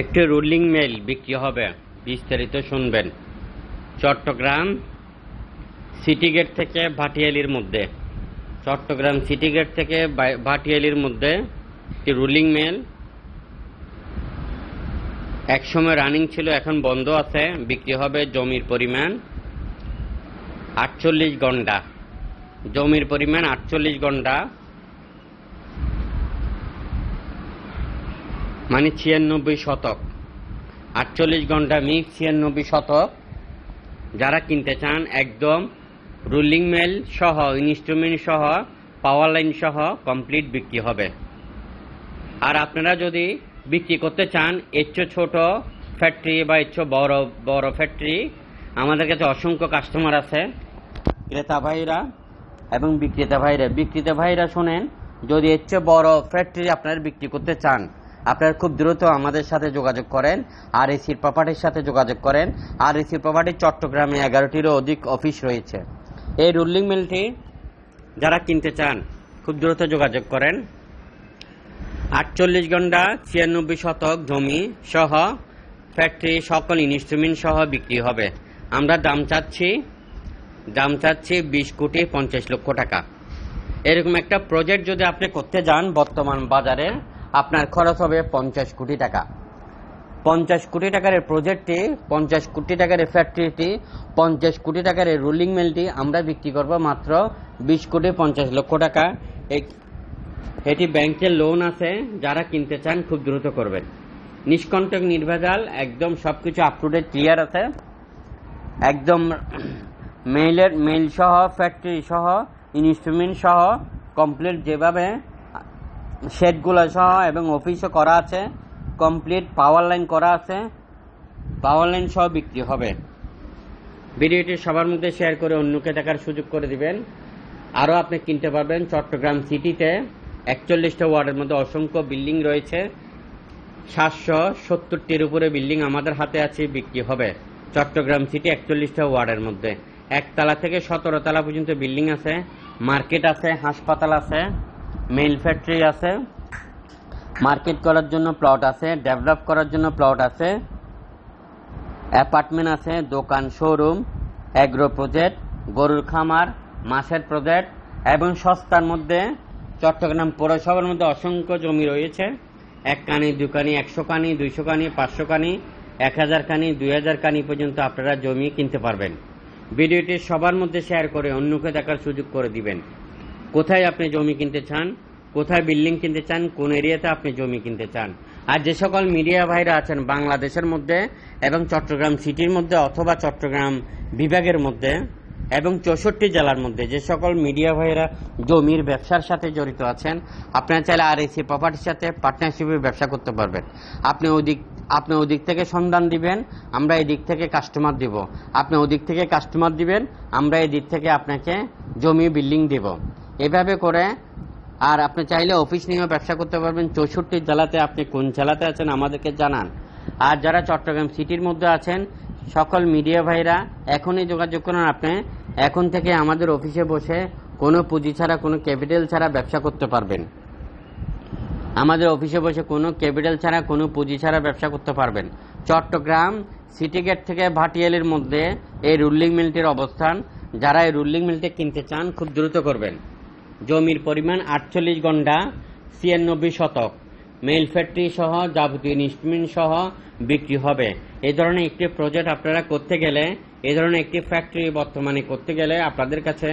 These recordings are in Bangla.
একটি রুলিং মেল বিক্রি হবে, বিস্তারিত শুনবেন। চট্টগ্রাম সিটি গেট থেকে ভাটিয়ালির মধ্যে। চট্টগ্রাম সিটি গেট থেকে ভাটিয়ালির মধ্যে একটি রুলিং মেল একসময় রানিং ছিল, এখন বন্ধ আছে, বিক্রি হবে জমির পরিমাণ আটচল্লিশ ঘণ্টা। জমির পরিমাণ আটচল্লিশ ঘণ্টা। মানে ছিয়ানব্বই শতক। আটচল্লিশ ঘণ্টা মিক্স ছিয়ানব্বই শতক। যারা কিনতে চান, একদম রুলিং মেল সহ, ইনস্ট্রুমেন্ট সহ, পাওয়ার লাইন সহ কমপ্লিট বিক্রি হবে। আর আপনারা যদি বিক্রি করতে চান এর চেয়ে ছোট ফ্যাক্টরি বা এর বড় বড় ফ্যাক্টরি, আমাদের কাছে অসংখ্য কাস্টমার আছে, ক্রেতা ভাইরা এবং বিক্রেতা ভাইরা। বিক্রেতা ভাইরা শোনেন, যদি এর চেয়ে বড় ফ্যাক্টরি আপনারা বিক্রি করতে চান আপনারা খুব দ্রুত আমাদের সাথে যোগাযোগ করেন আর এসির প্রপার্টির সাথে যোগাযোগ করেন। আর এসির প্রপার্টির চট্টগ্রামে এগারোটিরও অধিক অফিস রয়েছে। এই রুলিং মিলটি যারা কিনতে চান, খুব দ্রুত যোগাযোগ করেন। আটচল্লিশ ঘণ্টা ছিয়ানব্বই শতক জমি সহ ফ্যাক্টরি সকল ইনস্ট্রুমেন্ট সহ বিক্রি হবে। আমরা দাম চাচ্ছি দাম চাচ্ছি বিশ কোটি পঞ্চাশ লক্ষ টাকা। এরকম একটা প্রজেক্ট যদি আপনি করতে যান বর্তমান বাজারে আপনার খরচ হবে পঞ্চাশ কোটি টাকা। পঞ্চাশ কোটি টাকার প্রজেক্টটি পঞ্চাশ কোটি টাকার ফ্যাক্টরিটি পঞ্চাশ কোটি টাকার রুলিং মিলটি আমরা বিক্রি করব মাত্র বিশ কোটি পঞ্চাশ লক্ষ টাকা। এটি ব্যাংকের লোন আছে, যারা কিনতে চান খুব দ্রুত করবেন। নিষ্কণ্টক নির্ভেজাল, একদম সব কিছু আপ টু ডেট ক্লিয়ার আছে। একদম মেইলের মেইল সহ ফ্যাক্টরি সহ ইনস্ট্রুমেন্ট সহ কমপ্লিট যেভাবে শেডগুলো সহ এবং অফিসও করা আছে, কমপ্লিট পাওয়ার লাইন করা আছে, পাওয়ার লাইন সহ বিক্রি হবে। ভিডিওটি সবার মধ্যে শেয়ার করে অন্যকে দেখার সুযোগ করে দিবেন। আরও আপনি কিনতে পারবেন চট্টগ্রাম সিটিতে। একচল্লিশটা ওয়ার্ডের মধ্যে অসংখ্য বিল্ডিং রয়েছে। সাতশো সত্তরটির উপরে বিল্ডিং আমাদের হাতে আছে, বিক্রি হবে। চট্টগ্রাম সিটি একচল্লিশটা ওয়ার্ডের মধ্যে। একতলা থেকে সতেরো তলা পর্যন্ত বিল্ডিং আছে, মার্কেট আছে, হাসপাতাল আছে। মেইল ফ্যাক্টরি আছে। মার্কেট করার জন্য প্লট আছে, ডেভেলপ করার জন্য প্লট আছে। অ্যাপার্টমেন্ট আছে, দোকান, শোরুম, অ্যাগ্রো প্রজেক্ট, গরুর খামার, মাছের প্রজেক্ট এবং সস্তার মধ্যে চট্টগ্রাম পৌরসভার মধ্যে অসংখ্য জমি রয়েছে। এক কানি, দু কানি, একশো কানি, দুইশো কানি, পাঁচশো কানি, এক হাজার কানি, দুই হাজার কানি পর্যন্ত আপনারা জমি কিনতে পারবেন। ভিডিওটি সবার মধ্যে শেয়ার করে অন্যকে দেখার সুযোগ করে দিবেন। কোথায় আপনি জমি কিনতে চান, কোথায় বিল্ডিং কিনতে চান, কোন এরিয়াতে আপনি জমি কিনতে চান। আর যে সকল মিডিয়া ভাইরা আছেন বাংলাদেশের মধ্যে এবং চট্টগ্রাম সিটির মধ্যে অথবা চট্টগ্রাম বিভাগের মধ্যে এবং চৌষট্টি জেলার মধ্যে যে সকল মিডিয়া ভাইরা জমির ব্যবসার সাথে জড়িত আছেন, আপনারা চাইলে আর এসি প্রপার্টির সাথে পার্টনারশিপে ব্যবসা করতে পারবেন। আপনি ওদিক আপনি ওদিক থেকে সন্ধান দিবেন, আমরা এই দিক থেকে কাস্টমার দিব। আপনি ওদিক থেকে কাস্টমার দিবেন, আমরা এই দিক থেকে আপনাকে জমি, বিল্ডিং দিব। এভাবে করে, আর আপনি চাইলে অফিস নিয়েও ব্যবসা করতে পারবেন। চৌষট্টি জেলাতে আপনি কোন জেলাতে আছেন আমাদেরকে জানান। আর যারা চট্টগ্রাম সিটির মধ্যে আছেন, সকল মিডিয়া ভাইরা, এখনই যোগাযোগ করুন আপনি। এখন থেকে আমাদের অফিসে বসে কোনো পুঁজি ছাড়া, কোনো ক্যাপিটাল ছাড়া ব্যবসা করতে পারবেন। আমাদের অফিসে বসে কোনো ক্যাপিটাল ছাড়া, কোনো পুঁজি ছাড়া ব্যবসা করতে পারবেন। চট্টগ্রাম সিটি গেট থেকে ভাটিয়ালির মধ্যে এই রুলিং মিলটির অবস্থান। যারা এই রুলিং মিলটি কিনতে চান, খুব দ্রুত করবেন। জমির পরিমাণ আটচল্লিশ ঘণ্টা ছিয়ানব্বই শতক। মেল ফ্যাক্টরি সহ যাবতীয় ইনস্ট্রুমেন্ট সহ বিক্রি হবে। এ ধরনের একটি প্রজেক্ট আপনারা করতে গেলে, এ ধরনের একটি ফ্যাক্টরি বর্তমানে করতে গেলে আপনাদের কাছে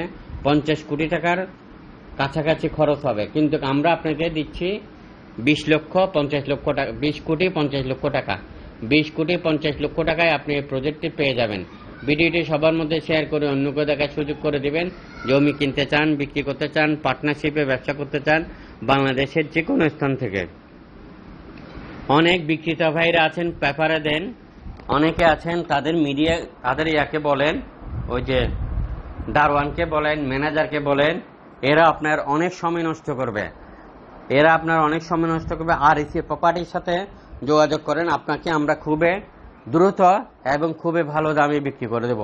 পঞ্চাশ কোটি টাকার কাছাকাছি খরচ হবে। কিন্তু আমরা আপনাকে দিচ্ছি বিশ লক্ষ পঞ্চাশ লক্ষ টাকা, বিশ কোটি পঞ্চাশ লক্ষ টাকা। বিশ কোটি পঞ্চাশ লক্ষ টাকায় আপনি এই প্রজেক্টটি পেয়ে যাবেন। ভিডিওটি সবার মধ্যে শেয়ার করে অন্যকে দেখার সুযোগ করে দিবেন। জমি কিনতে চান, বিক্রি করতে চান, পার্টনারশিপে ব্যবসা করতে চান, বাংলাদেশের যে কোনো স্থান থেকে। অনেক বিক্রেতা ভাইরা আছেন, পেপারে দেন। অনেকে আছেন, তাদের মিডিয়া, তাদের ইয়াকে বলেন, ওই যে দারওয়ানকে বলেন, ম্যানেজারকে বলেন, এরা আপনার অনেক সময় নষ্ট করবে। এরা আপনার অনেক সময় নষ্ট করবে। আর এসি প্রপার্টির সাথে যোগাযোগ করেন, আপনাকে আমরা খুবই দ্রুত এবং খুবই ভালো দামে বিক্রি করে দেব।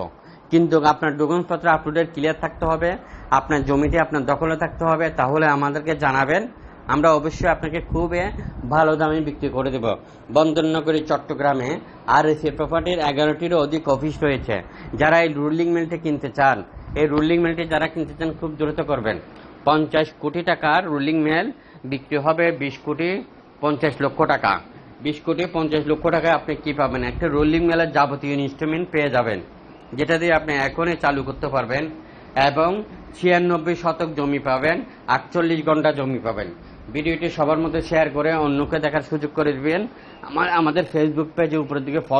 কিন্তু আপনার ডকুমেন্টসপত্র আপ টু ডেট ক্লিয়ার থাকতে হবে, আপনার জমিটি আপনার দখলে থাকতে হবে, তাহলে আমাদেরকে জানাবেন। আমরা অবশ্যই আপনাকে খুবই ভালো দামে বিক্রি করে দেব। বন্দরনগরী, চট্টগ্রামে আর এসি প্রপার্টির এগারোটিরও অধিক অফিস রয়েছে। যারা এই রুলিং মিলটি কিনতে চান, এই রুলিং মিলটি যারা কিনতে চান, খুব দ্রুত করবেন। পঞ্চাশ কোটি টাকার রুলিং মেল বিক্রি হবে বিশ কোটি পঞ্চাশ লক্ষ টাকা। বিশ কোটি পঞ্চাশ লক্ষ টাকায় আপনি কি পাবেন? একটা রোলিং মেলার যাবতীয় ইনস্ট্রুমেন্ট পেয়ে যাবেন, যেটা দিয়ে আপনি এখনই চালু করতে পারবেন এবং ছিয়ানব্বই শতক জমি পাবেন, আটচল্লিশ ঘণ্টা জমি পাবেন। ভিডিওটি সবার মধ্যে শেয়ার করে অন্যকে দেখার সুযোগ করে দিবেন। আমার আমাদের ফেসবুক পেজের উপরের দিকে